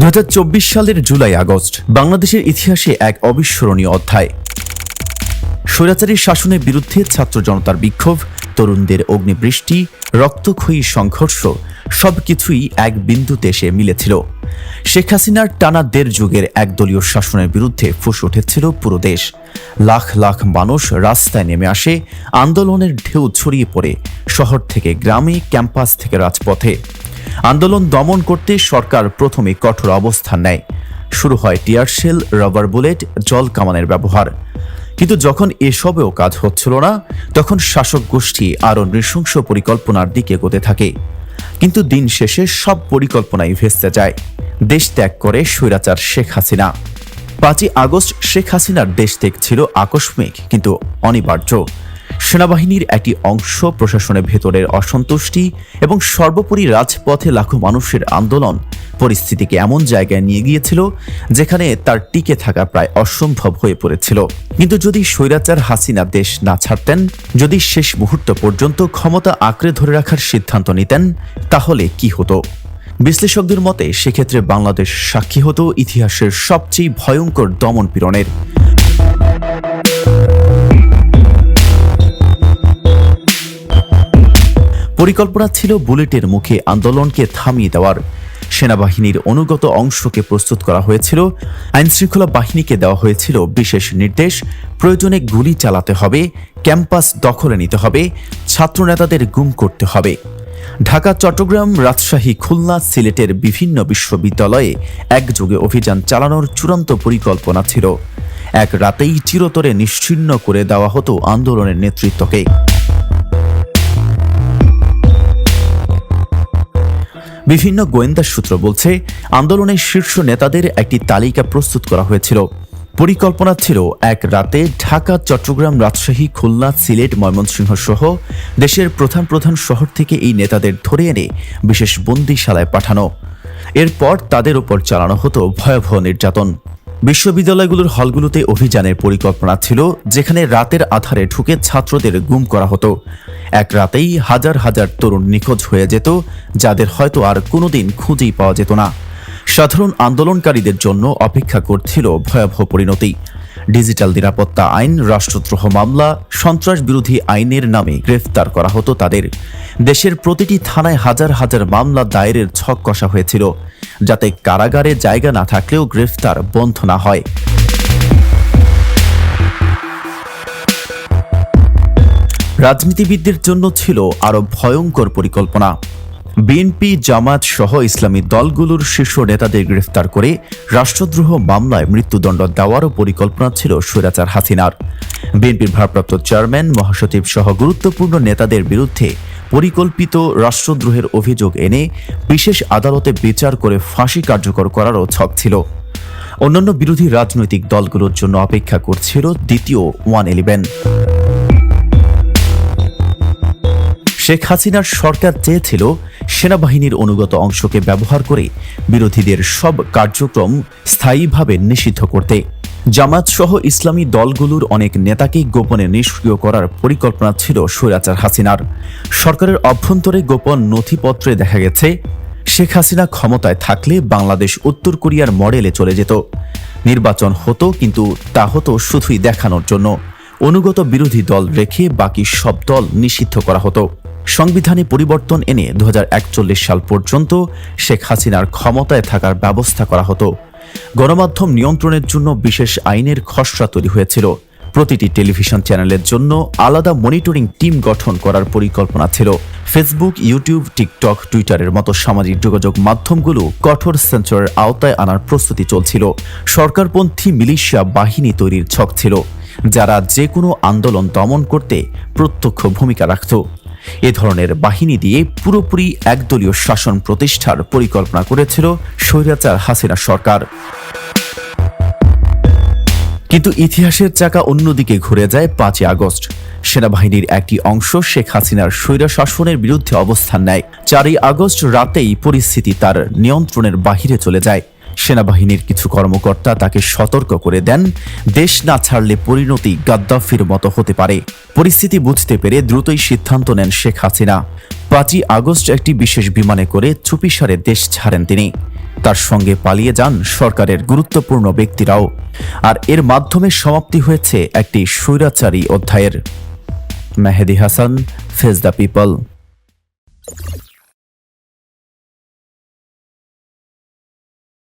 দু হাজার চব্বিশ সালের জুলাই আগস্ট, বাংলাদেশের ইতিহাসে এক অবিস্মরণীয় অধ্যায়। স্বৈরাচারী শাসনের বিরুদ্ধে ছাত্র জনতার বিক্ষোভ, তরুণদের অগ্নিবৃষ্টি, রক্তক্ষয়ী সংঘর্ষ, সবকিছুই এক বিন্দুতে এসে মিলেছিল। শেখ হাসিনার টানা দেড় যুগের একদলীয় শাসনের বিরুদ্ধে ফুস উঠেছিল পুরো দেশ। লাখ লাখ মানুষ রাস্তায় নেমে আসে, আন্দোলনের ঢেউ ছড়িয়ে পড়ে শহর থেকে গ্রামে, ক্যাম্পাস থেকে রাজপথে। আন্দোলন দমন করতে সরকার প্রথমে কঠোর অবস্থান নেয়। শুরু হয় টিয়ারশেল রাবার বুলেট, জল কামানের ব্যবহার। কিন্তু যখন এসবেও কাজ হচ্ছিল না, তখন শাসক গোষ্ঠী আরও নৃশংস পরিকল্পনার দিকে এগোতে থাকে। কিন্তু দিন শেষে সব পরিকল্পনাই ভেস্তে যায়। দেশ ত্যাগ করে স্বৈরাচার শেখ হাসিনা। পাঁচই আগস্ট শেখ হাসিনার দেশ ত্যাগ ছিল আকস্মিক, কিন্তু অনিবার্য। সেনাবাহিনীর একটি অংশ প্রশাসনের ভেতরের অসন্তুষ্টি এবং সর্বোপরি রাজপথে লাখো মানুষের আন্দোলন পরিস্থিতিকে এমন জায়গায় নিয়ে গিয়েছিল যেখানে তার টিকে থাকা প্রায় অসম্ভব হয়ে পড়েছিল। কিন্তু যদি স্বৈরাচার হাসিনা দেশ না ছাড়তেন, যদি শেষ মুহূর্ত পর্যন্ত ক্ষমতা আঁকড়ে ধরে রাখার সিদ্ধান্ত নিতেন, তাহলে কি হতো? বিশ্লেষকদের মতে, সেক্ষেত্রে বাংলাদেশ সাক্ষী হতো ইতিহাসের সবচেয়ে ভয়ঙ্কর দমন পরিকল্পনা ছিল বুলেটের মুখে আন্দোলনকে থামিয়ে দেওয়ার। সেনাবাহিনীর অনুগত অংশকে প্রস্তুত করা হয়েছিল, আইনশৃঙ্খলা বাহিনীকে দেওয়া হয়েছিল বিশেষ নির্দেশ, প্রয়োজনে গুলি চালাতে হবে, ক্যাম্পাস দখলে নিতে হবে, ছাত্রনেতাদের গুম করতে হবে। ঢাকা, চট্টগ্রাম, রাজশাহী, খুলনা, সিলেটের বিভিন্ন বিশ্ববিদ্যালয়ে একযোগে অভিযান চালানোর চূড়ান্ত পরিকল্পনা ছিল। এক রাতেই চিরতরে নিশ্চিহ্ন করে দেওয়া হতো আন্দোলনের নেতৃত্বকে। বিভিন্ন গোয়েন্দা সূত্র বলছে, আন্দোলনের শীর্ষ নেতাদের একটি তালিকা প্রস্তুত করা হয়েছিল। পরিকল্পনা ছিল, এক রাতে ঢাকা, চট্টগ্রাম, রাজশাহী, খুলনা, সিলেট, ময়মনসিংহ সহ দেশের প্রধান প্রধান শহর থেকে এই নেতাদের ধরে এনে বিশেষ বন্দিশালায় পাঠানো। এরপর তাদের উপর চালানো হতো ভয়াবহ নির্যাতন। বিশ্ববিদ্যালয়গুলোর হলগুলোতে অভিযানের পরিকল্পনা ছিল, যেখানে রাতের আধারে ঢুকে ছাত্রদের গুম করা হতো। এক রাতেই হাজার হাজার তরুণ নিখোঁজ হয়ে যেত, যাদের হয়তো আর কোনোদিন খুঁজেই পাওয়া যেত না। সাধারণ আন্দোলনকারীদের জন্য অপেক্ষা করছিল ভয়াবহ পরিণতি। ডিজিটাল নিরাপত্তা আইন, রাষ্ট্রদ্রোহ মামলা, সন্ত্রাস বিরোধী আইনের নামে গ্রেফতার করা হতো তাদের। দেশের প্রতিটি থানায় হাজার হাজার মামলা দায়েরের ছক কষা হয়েছিল, যাতে কারাগারে জায়গা না থাকলেও গ্রেফতার বন্ধ না হয়। রাজনীতিবিদদের জন্য ছিল আরও ভয়ঙ্কর পরিকল্পনা। বিএনপি, জামাত সহ ইসলামী দলগুলোর শীর্ষ নেতাদের গ্রেফতার করে রাষ্ট্রদ্রোহ মামলায় মৃত্যুদণ্ড দেওয়ারও পরিকল্পনা ছিল স্বৈরাচার হাসিনার। বিএনপির ভারপ্রাপ্ত চেয়ারম্যান, মহাসচিব সহ গুরুত্বপূর্ণ নেতাদের বিরুদ্ধে পরিকল্পিত রাষ্ট্রদ্রোহের অভিযোগ এনে বিশেষ আদালতে বিচার করে ফাঁসি কার্যকর করারও ছক ছিল। অন্যান্য বিরোধী রাজনৈতিক দলগুলোর জন্য অপেক্ষা করছিল দ্বিতীয় ওয়ান ইলেভেন। শেখ হাসিনার সরকার চেয়েছিল সেনাবাহিনীর অনুগত অংশকে ব্যবহার করে বিরোধীদের সব কার্যক্রম স্থায়ীভাবে নিষিদ্ধ করতে। জামাত সহ ইসলামী দলগুলোর অনেক নেতাকে গোপনে নিষ্ক্রিয় করার পরিকল্পনা ছিল স্বৈরাচার হাসিনার। সরকারের অভ্যন্তরে গোপন নথিপত্রে দেখা গেছে, শেখ হাসিনা ক্ষমতায় থাকলে বাংলাদেশ উত্তর কোরিয়ার মডেলে চলে যেত। নির্বাচন হতো কিন্তু তা হতো শুধুই দেখানোর জন্য। অনুগত বিরোধী দল রেখে বাকি সব দল নিষিদ্ধ করা হতো। সংবিধানে পরিবর্তন এনে দুহাজার একচল্লিশ সাল পর্যন্ত শেখ হাসিনার ক্ষমতায় থাকার ব্যবস্থা করা হতো। গণমাধ্যম নিয়ন্ত্রণের জন্য বিশেষ আইনের খসড়া তৈরি হয়েছিল। প্রতিটি টেলিভিশন চ্যানেলের জন্য আলাদা মনিটরিং টিম গঠন করার পরিকল্পনা ছিল। ফেসবুক, ইউটিউব, টিকটক, টুইটারের মতো সামাজিক যোগাযোগ মাধ্যমগুলো কঠোর সেন্সরের আওতায় আনার প্রস্তুতি চলছিল। সরকারপন্থী মিলিশিয়া বাহিনী তৈরির ছক ছিল, যারা যে কোনো আন্দোলন দমন করতে প্রত্যক্ষ ভূমিকা রাখত। এ ধরনের বাহিনী দিয়ে পুরোপুরি একদলীয় শাসন প্রতিষ্ঠার পরিকল্পনা করেছিল স্বৈরাচার হাসিনা সরকার। কিন্তু ইতিহাসের চাকা অন্যদিকে ঘুরে যায় পাঁচই আগস্ট। সেনাবাহিনীর একটি অংশ শেখ হাসিনার স্বৈরা শাসনের বিরুদ্ধে অবস্থান নেয়। চারই আগস্ট রাতেই পরিস্থিতি তার নিয়ন্ত্রণের বাহিরে চলে যায়। সেনাবাহিনীর কিছু কর্মকর্তা তাকে সতর্ক করে দেন। দেশ না ছাড়লে পরিণতি গাদ্দাফির মতো হতে পারে। পরিস্থিতি বুঝতে পেরে দ্রুতই সিদ্ধান্ত নেন শেখ হাসিনা। পাঁচই আগস্ট একটি বিশেষ বিমানে করে চুপিসারে দেশ ছাড়েন তিনি। তার সঙ্গে পালিয়ে যান সরকারের গুরুত্বপূর্ণ ব্যক্তিরাও। আর এর মাধ্যমে সমাপ্তি হয়েছে একটি স্বৈরাচারী অধ্যায়ের। Mehedi Hasan face the people.